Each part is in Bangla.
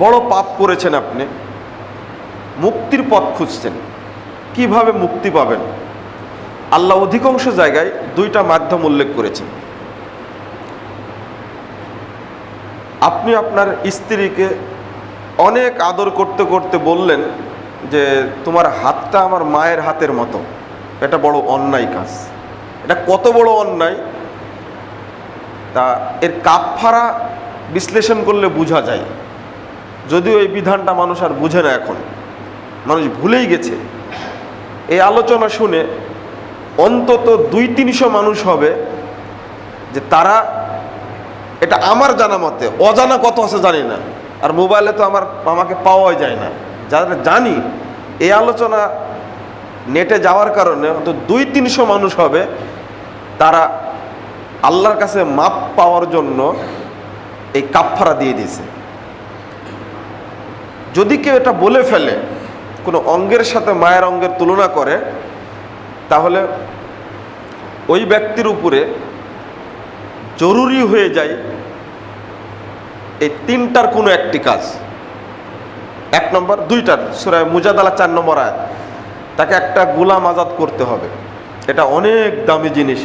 বড় পাপ করেছেন আপনি। মুক্তির পথ খুঁজছেন। কীভাবে মুক্তি পাবেন? আল্লাহ অধিকাংশ জায়গায় দুইটা মাধ্যম উল্লেখ করেছেন। আপনি আপনার স্ত্রীকে অনেক আদর করতে করতে বললেন যে, তোমার হাতটা আমার মায়ের হাতের মতো। এটা বড় অন্যায় কাজ। এটা কত বড় অন্যায়? তা এর কাপফারা বিশ্লেষণ করলে বোঝা যায়। যদিও এই বিধানটা মানুষ আর বুঝে না এখন। মানুষ ভুলেই গেছে। এই আলোচনা শুনে অন্তত দুই তিনশো মানুষ হবে যে তারা এটা আমার জানা মতে, অজানা কত আছে জানি না। আর মোবাইলে তো আমার আমাকে পাওয়াই যায় না। যারা জানি, এই আলোচনা নেটে যাওয়ার কারণে অন্তত দুই তিনশো মানুষ হবে তারা আল্লাহর কাছে মাপ পাওয়ার জন্য এই কাপফারা দিয়ে দিয়েছে। যদি কেউ এটা বলে ফেলে, কোনো অঙ্গের সাথে মায়ের অঙ্গের তুলনা করে, তাহলে ওই ব্যক্তির উপরে জরুরি হয়ে যায় এই তিনটার কোনো একটি কাজ। এক নম্বর দুইটার সুরায় মুজাদালা চার নম্বর আয়াত। তাকে একটা গোলাম আজাদ করতে হবে। এটা অনেক দামি জিনিস।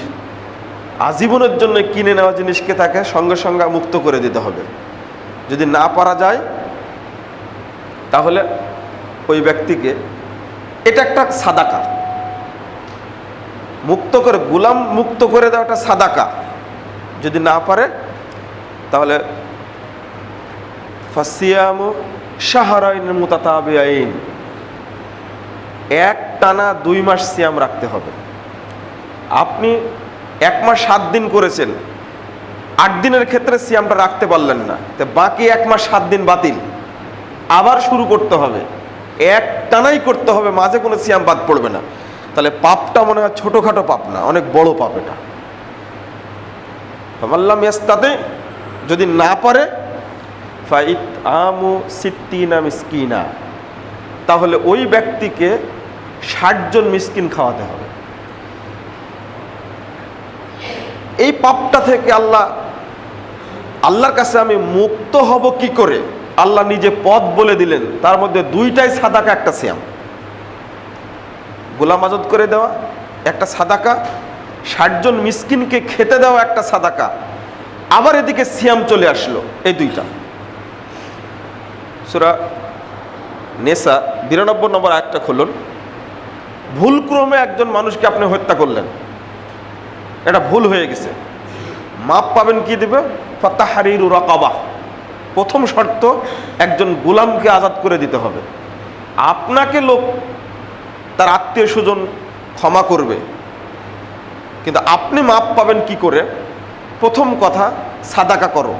আজীবনের জন্য কিনে নেওয়া জিনিসকে তাকে সঙ্গে সঙ্গে মুক্ত করে দিতে হবে। যদি না পারা যায় তাহলে ওই ব্যক্তিকে এটা একটা সাদাকা। মুক্ত করে, গুলাম মুক্ত করে দেওয়াটা সাদাকা। যদি না পারে, তাহলে ফাসিয়ামু শাহরাইন মুতাতাবিআইন এক টানা দুই মাস সিয়াম রাখতে হবে। আপনি এক মাস সাত দিন করেছেন। আট দিনের ক্ষেত্রে সিয়ামটা রাখতে পারলেন না। তো বাকি এক মাস সাত দিন বাতিল। আবার শুরু করতে হবে। এক টানাই করতে হবে, মাঝে কোনো সিয়াম বাদ পড়বে না। তাহলে পাপটা মনে হয় ছোটোখাটো পাপ না, অনেক বড় পাপ এটা। ফামাল্লাম ইয়াস্তাতে, যদি না পারে আমু সিদ্দিনা মিসকিনা। তাহলে ওই ব্যক্তিকে ষাটজন মিসকিন খাওয়াতে হবে। এই পাপটা থেকে আল্লাহ, আল্লাহর কাছে আমি মুক্ত হব কি করে? আল্লাহ নিজে পথ বলে দিলেন, তার মধ্যে দুইটাই সাদাকা, একটা শ্যাম গোলাম আজত করে দেওয়া, একটা সাদাকা ষাটজন মিসকিনকে খেতে দেওয়া একটা সাদাকা। আবার এদিকে সিয়াম চলে আসলো, এই দুইটা। সুরা নেশা বিরানব্বই নম্বর একটা খুলুন। ভুলক্রমে একজন মানুষকে আপনি হত্যা করলেন। এটা ভুল হয়ে গেছে। মাপ পাবেন কি দেবে? ফতাহারির রকাবা। প্রথম শর্ত একজন গোলামকে আজাদ করে দিতে হবে। আপনাকে লোক তার আত্মীয় স্বজন ক্ষমা করবে। কিন্তু আপনি মাপ পাবেন কি করে? প্রথম কথা, সাদাকা করো।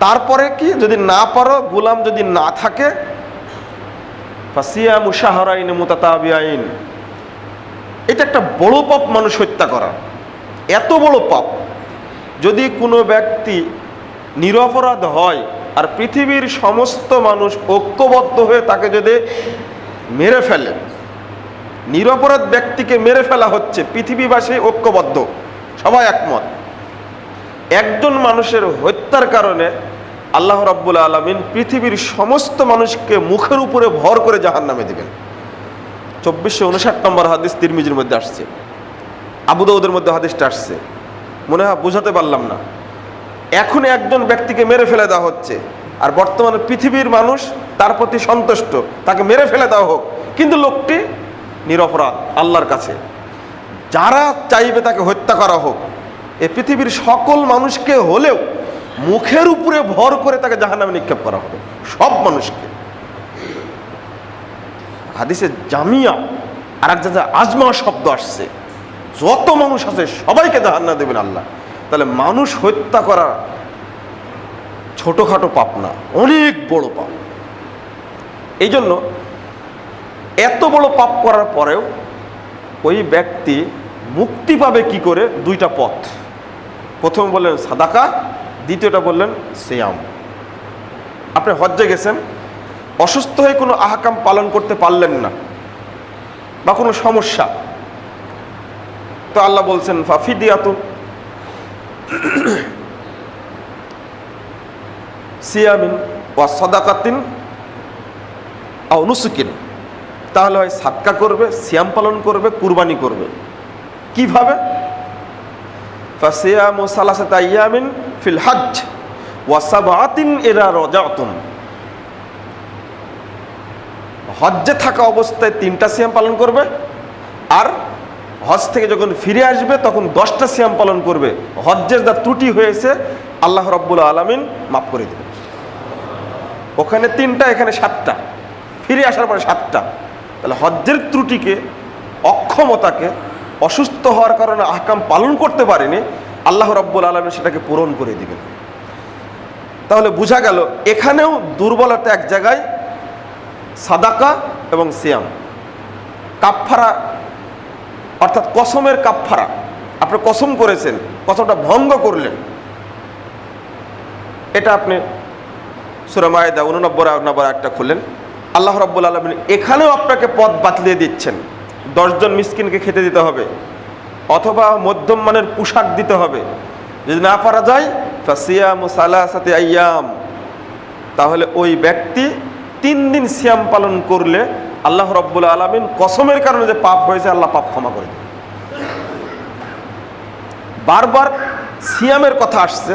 তারপরে কি? যদি না পারো, গোলাম যদি না থাকে ফাসিয়া এটা একটা বড় পাপ মানুষ হত্যা করা। এত বড় পাপ। যদি কোনো ব্যক্তি নিরপরাধ হয় আর পৃথিবীর সমস্ত মানুষ ঐক্যবদ্ধ হয়ে তাকে যদি মেরে ফেলে, নিরপরাধ ব্যক্তিকে মেরে ফেলা হচ্ছে, পৃথিবীবাসী ঐক্যবদ্ধ, সবাই একমত। একজন মানুষের হত্যার কারণে আল্লাহ রাব্বুল আলমিন পৃথিবীর সমস্ত মানুষকে মুখের উপরে ভর করে জাহান নামে দেবেন। চব্বিশশো উনষাট নম্বর হাদিস তিরমিজির মধ্যে আসছে আবুদাউদের মধ্যে হাদিসটা আসছে। মনে হয় বোঝাতে পারলাম না। এখন একজন ব্যক্তিকে মেরে ফেলে দেওয়া হচ্ছে। আর বর্তমানে পৃথিবীর মানুষ তার প্রতি সন্তুষ্ট। তাকে মেরে ফেলে দেওয়া হোক। কিন্তু লোকটি নিরপরাধ, আল্লাহর কাছে। যারা চাইবে তাকে হত্যা করা হোক, এ পৃথিবীর সকল মানুষকে হলেও মুখের উপরে ভর করে তাকে জাহান্নামে নিক্ষেপ করা হবে। সব মানুষকে। হাদিসে জামিয়া আর এক জায়গায় আজমা শব্দ আসছে। যত মানুষ আছে সবাইকে জাহান্না দেবেন আল্লাহ। তাহলে মানুষ হত্যা করা ছোটোখাটো পাপ না, অনেক বড় পাপ। এই জন্য এত বড় পাপ করার পরেও ওই ব্যক্তি মুক্তি পাবে কি করে? দুইটা পথ। প্রথম বললেন সাদাকা, দ্বিতীয়টা বললেন সিয়াম। আপনি হজ্জে গেছেন, অসুস্থ হয়ে কোনো আহকাম পালন করতে পারলেন না বা কোনো সমস্যা। তো আল্লাহ বলছেন ফাফি ফাফিদিয়াতু সিয়ামিন ওয়া সদাকাতিন অনুসুকিন তাহলে হয় সাতকা করবে, সিয়াম পালন করবে, কুরবানি করবে। কীভাবে? ফাসিয়ামু সালাসাতা আইয়ামিন ফিল হজ ওয়া সাবআতিন ইরা রাজাতুম হজ্জে থাকা অবস্থায় তিনটা সিয়াম পালন করবে, আর হজ থেকে যখন ফিরে আসবে, তখন দশটা সিয়াম পালন করবে। হজ্জের যা ত্রুটি হয়েছে, আল্লাহ রব্বুল আলমিন মাফ করে দেবে ওখানে তিনটা, এখানে সাতটা। ফিরে আসার পরে সাতটা। তাহলে হজ্জের ত্রুটিকে, অক্ষমতাকে, অসুস্থ হওয়ার কারণে আহকাম পালন করতে পারেনি, আল্লাহ রব্বুল আলমিন সেটাকে পূরণ করে দিবেন। তাহলে বোঝা গেল, এখানেও দুর্বলতা এক জায়গায়, সাদাকা এবং সিয়াম। কাপফারা অর্থাৎ কসমের কাপফারা আপনি কসম করেছেন, কসমটা ভঙ্গ করলেন। এটা আপনি সুরমায়দা উননব্বই নম্বর একটা খুললেন। আল্লাহ রব্বুল আলমিন এখানেও আপনাকে পথ বাতলিয়ে দিচ্ছেন। দশজন মিসকিনকে খেতে দিতে হবে, অথবা মধ্যম মানের পোশাক দিতে হবে। যদি না পারা যায়, ফাসিয়াম সালাসাতে আয়াম তাহলে ওই ব্যক্তি তিন দিন সিয়াম পালন করলে আল্লাহ রব্বুল আলমিন কসমের কারণে যে পাপ হয়েছে, আল্লাহ পাপ ক্ষমা করে বারবার সিয়ামের কথা আসছে,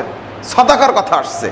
সদাকার কথা আসছে।